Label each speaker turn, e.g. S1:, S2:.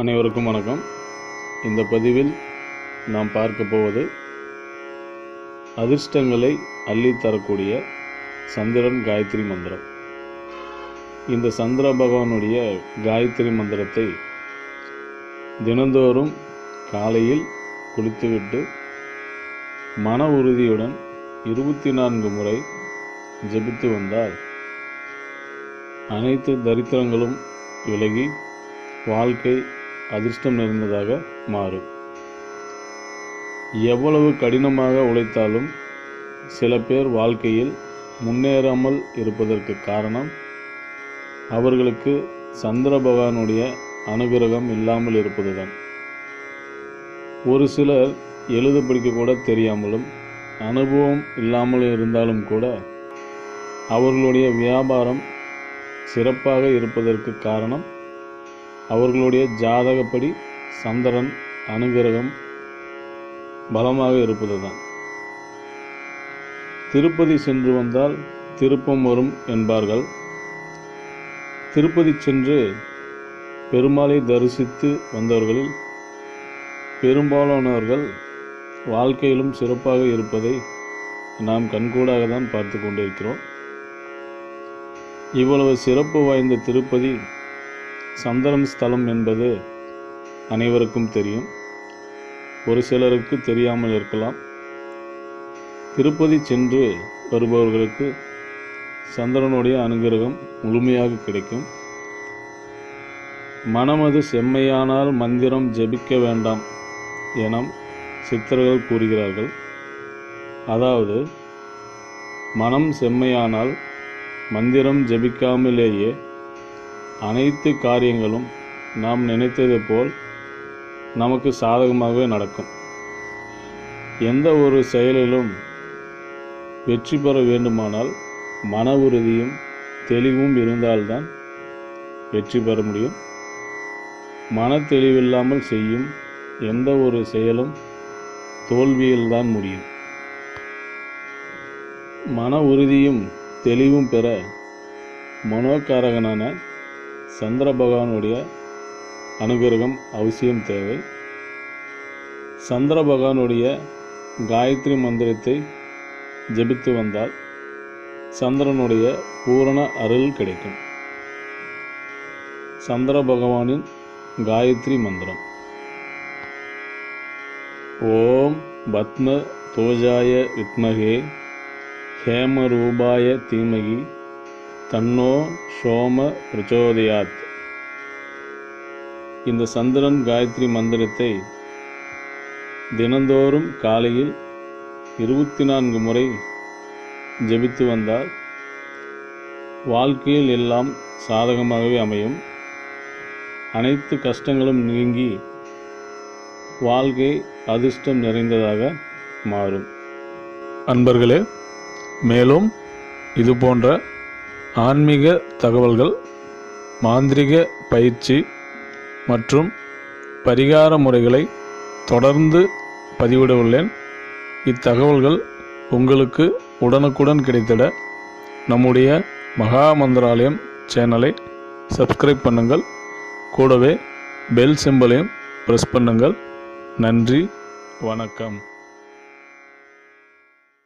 S1: அனைவருக்கும் வணக்கம். இந்த பதிவில் நாம் பார்க்க போவது அதிர்ஷ்டங்களை அள்ளி தரக்கூடிய சந்திரன் காயத்ரி மந்திரம். இந்த சந்திர பகவானுடைய காயத்ரி மந்திரத்தை தினந்தோறும் காலையில் குளித்துவிட்டு மன உறுதியுடன் இருபத்தி நான்கு முறை ஜெபித்து வந்தால் அனைத்து தரித்திரங்களும் விலகி வாழ்க்கை அதிர்ஷ்டம் நிறைந்ததாக மாறும். எவ்வளவு கடினமாக உழைத்தாலும் சில பேர் வாழ்க்கையில் முன்னேறாமல் இருப்பதற்கு காரணம் அவர்களுக்கு சந்திர பகவானுடைய அனுகிரகம் இல்லாமல் இருப்பதுதான். ஒரு சிலர் எழுத படிக்க கூட தெரியாமலும் அனுபவம் இல்லாமல் இருந்தாலும் கூட அவர்களுடைய வியாபாரம் சிறப்பாக இருப்பதற்கு காரணம் அவர்களுடைய ஜாதகப்படி சந்திரன் அனுகிரகம் பலமாக இருப்பதுதான். திருப்பதி சென்று வந்தால் திருப்பம் வரும் என்பார்கள். திருப்பதி சென்று பெருமாளை தரிசித்து வந்தவர்களில் பெரும்பாலானவர்கள் வாழ்க்கையிலும் சிறப்பாக இருப்பதை நாம் கண்கூடாக தான் பார்த்து கொண்டிருக்கிறோம். இவ்வளவு சிறப்பு வாய்ந்த திருப்பதி சந்தனம் ஸ்தலம் என்பது அனைவருக்கும் தெரியும். ஒரு சிலருக்கு தெரியாமல் இருக்கலாம். திருப்பதி சென்று வருபவர்களுக்கு சந்திரனுடைய அனுகிரகம் முழுமையாக கிடைக்கும். மனமது செம்மையானால் மந்திரம் ஜெபிக்க வேண்டாம் என சித்தர்கள் கூறுகிறார்கள். அதாவது மனம் செம்மையானால் மந்திரம் ஜெபிக்காமலேயே அனைத்து காரியங்களும் நாம் நினைத்தது போல் நமக்கு சாதகமாகவே நடக்கும். எந்த ஒரு செயலிலும் வெற்றி பெற வேண்டுமானால் மன உறுதியும் தெளிவும் இருந்தால்தான் வெற்றி பெற முடியும். மன தெளிவில்லாமல் செய்யும் எந்த ஒரு செயலும் தோல்வியில்தான் முடியும். மன உறுதியும் தெளிவும் பெற மனோகாரகனான சந்திர பகவானுடைய அனுகிரகம் அவசியம் தேவை. சந்திர பகவானுடைய காயத்ரி மந்திரத்தை ஜெபித்து வந்தால் சந்திரனுடைய பூரண அருள் கிடைக்கும். சந்திர பகவானின் காயத்ரி மந்திரம். ஓம் பத்ம தோஜாய வித்மகே ஹேமரூபாய தீமகி தன்னோ சோம பிரச்சோதயாத். இந்த சந்திரன் காயத்ரி மந்திரத்தை தினந்தோறும் காலையில் இருபத்தி நான்கு முறை ஜெபித்து வந்தால் வாழ்க்கையில் எல்லாம் சாதகமாகவே அமையும். அனைத்து கஷ்டங்களும் நீங்கி வாழ்க்கை அதிர்ஷ்டம் நிறைந்ததாக மாறும். அன்பர்களே மேலும் இது போன்ற ஆன்மீக தகவல்கள் மாந்திரிக பயிற்சி மற்றும் பரிகார முறைகளை தொடர்ந்து பதிவிட உள்ளேன் இத்தகவல்கள் உங்களுக்கு உடனுக்குடன் கிடைத்திட நம்முடைய மகா மந்திராலயம் சேனலை சப்ஸ்கிரைப் பண்ணுங்கள். கூடவே பெல் சிம்பலையும் ப்ரெஸ் பண்ணுங்கள். நன்றி வணக்கம்.